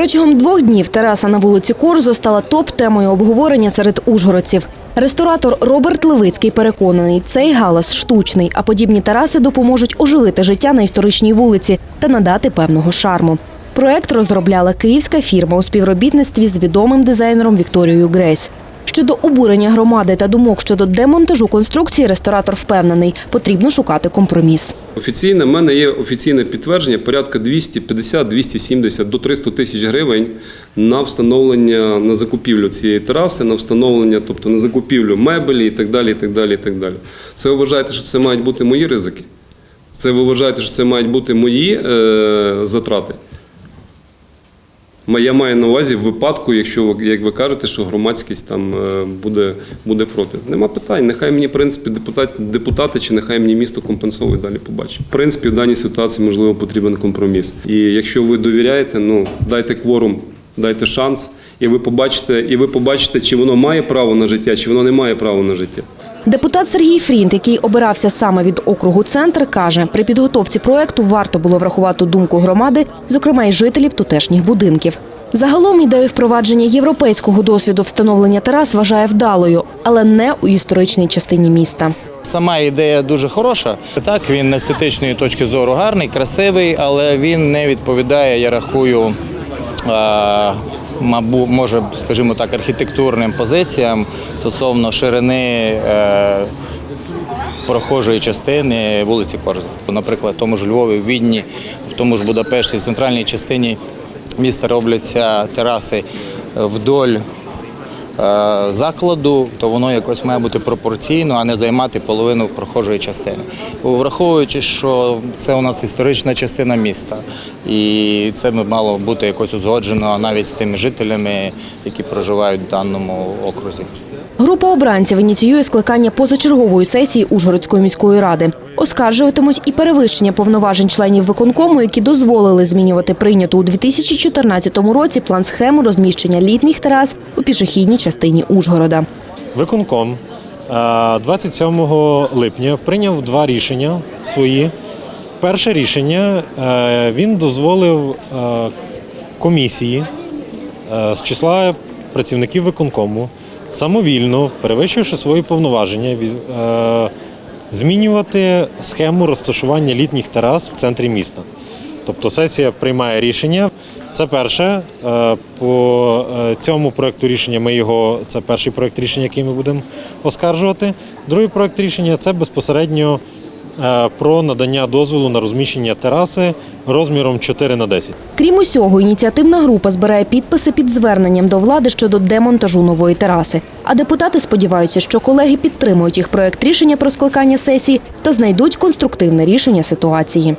Протягом двох днів тераса на вулиці Корзо стала топ-темою обговорення серед ужгородців. Ресторатор Роберт Левицький переконаний, цей галас штучний, а подібні тераси допоможуть оживити життя на історичній вулиці та надати певного шарму. Проект розробляла київська фірма у співробітництві з відомим дизайнером Вікторією Грейс. Щодо обурення громади та думок щодо демонтажу конструкції, ресторатор впевнений, потрібно шукати компроміс. Офіційне, в мене є офіційне підтвердження порядка 250-270 до 300 тисяч гривень на встановлення на закупівлю цієї тераси, на встановлення, тобто на закупівлю мебелі і так далі. і так далі, і так далі. Це ви вважаєте, що це мають бути мої ризики? Це ви вважаєте, що це мають бути мої е, затрати? Я маю на увазі в випадку, якщо як ви кажете, що громадськість там е, буде, буде проти. Нема питань. Нехай мені, в принципі, депутати, депутати чи нехай мені місто компенсує далі побачимо. В принципі, в даній ситуації можливо потрібен компроміс. І якщо ви довіряєте, ну дайте кворум, дайте шанс, і ви побачите, і ви побачите, чи воно має право на життя, чи воно не має права на життя. Депутат Сергій Фрінт, який обирався саме від округу центр, каже, при підготовці проекту варто було врахувати думку громади, зокрема й жителів тутешніх будинків. Загалом ідею впровадження європейського досвіду встановлення терас вважає вдалою, але не у історичній частині міста. Сама ідея дуже хороша. Так, він з естетичної точки зору гарний, красивий, але він не відповідає, я рахую, мабуть, може, скажімо так, архітектурним позиціям стосовно ширини е, прохожої частини вулиці Корза. Наприклад, в тому ж Львові, в Відні, в тому ж Будапешті, в центральній частині міста робляться тераси вдоль е, закладу, то воно якось має бути пропорційно, а не займати половину прохожої частини. Враховуючи, що це у нас історична частина міста, і це мало бути якось узгоджено навіть з тими жителями, які проживають в даному окрузі. Група обранців ініціює скликання позачергової сесії Ужгородської міської ради. Оскаржуватимуть і перевищення повноважень членів виконкому, які дозволили змінювати прийняту у 2014 році план схему розміщення літніх терас у пішохідній частині Ужгорода. Виконком е, 27 липня прийняв два рішення свої. Перше рішення е, він дозволив е, комісії е, з числа працівників виконкому самовільно, перевищивши свої повноваження, е, змінювати схему розташування літніх терас в центрі міста. Тобто сесія приймає рішення. Це перше. Е, По е, цьому проекту рішення ми його. Це перший проект рішення, який ми будемо оскаржувати. Другий проект рішення це безпосередньо про надання дозволу на розміщення тераси розміром 4 на 10. Крім усього, ініціативна група збирає підписи під зверненням до влади щодо демонтажу нової тераси. А депутати сподіваються, що колеги підтримують їх проект рішення про скликання сесії та знайдуть конструктивне рішення ситуації.